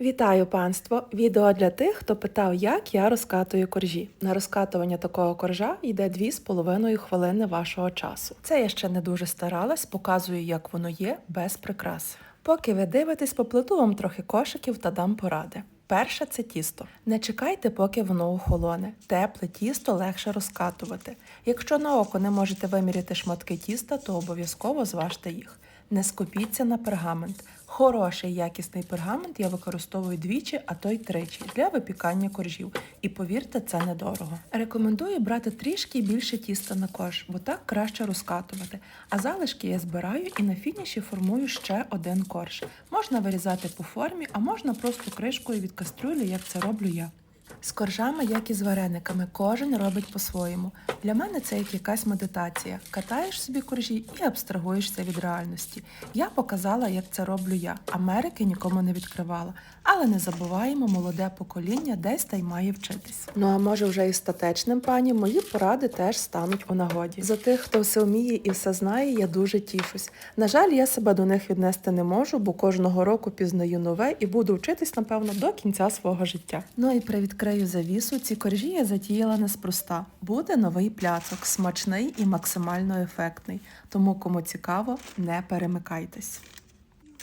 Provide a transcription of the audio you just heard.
Вітаю панство! Відео для тих, хто питав, як я розкатую коржі. На розкатування такого коржа йде 2,5 хвилини вашого часу. Це я ще не дуже старалась, показую, як воно є, без прикрас. Поки ви дивитесь, поплету вам трохи кошиків та дам поради. Перше це тісто. Не чекайте, поки воно охолоне. Тепле тісто легше розкатувати. Якщо на око не можете виміряти шматки тіста, то обов'язково зважте їх. Не скупіться на пергамент. Хороший якісний пергамент я використовую двічі, а то й тричі для випікання коржів. І повірте, це недорого. Рекомендую брати трішки більше тіста на корж, бо так краще розкатувати. А залишки я збираю і на фініші формую ще один корж. Можна вирізати по формі, а можна просто кришкою від кастрюлі, як це роблю я. З коржами, як і з варениками, кожен робить по-своєму. Для мене це як якась медитація. Катаєш собі коржі і абстрагуєшся від реальності. Я показала, як це роблю я. Америки нікому не відкривала. Але не забуваємо, молоде покоління десь та й має вчитись. Ну а може вже і статечним пані, мої поради теж стануть у нагоді. За тих, хто все вміє і все знає, я дуже тішусь. На жаль, я себе до них віднести не можу, бо кожного року пізнаю нове і буду вчитись, напевно, до кінця свого життя. Ну і привідкрию завісу. Ці коржі я затіяла неспроста. Буде новий пляцок, смачний і максимально ефектний. Тому, кому цікаво, не перемикайтесь.